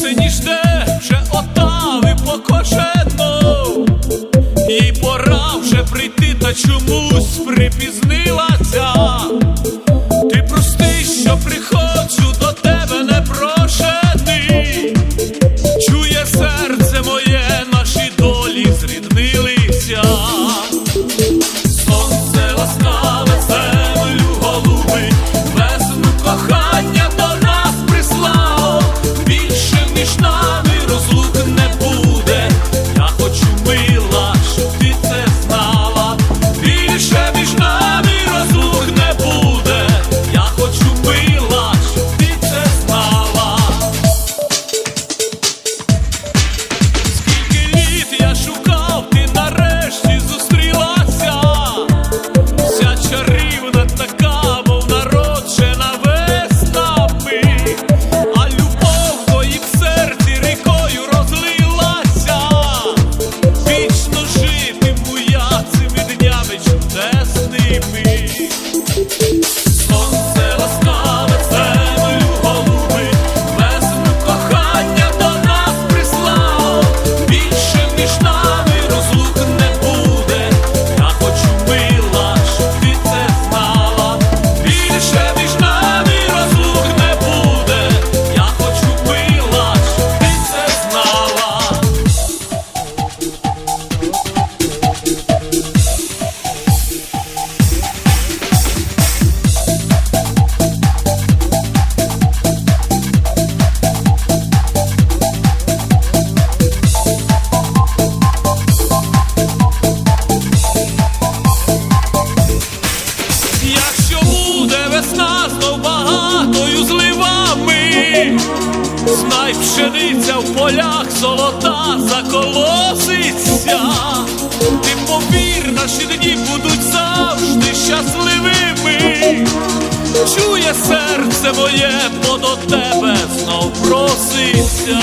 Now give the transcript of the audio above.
синішне, вже отави покошено, їй пора вже прийти, та чомусь припізнати. знай пшениця в полях золота заколоситься, ти повір, наші дні будуть завжди щасливими, чує серце моє, бо до тебе знов проситься.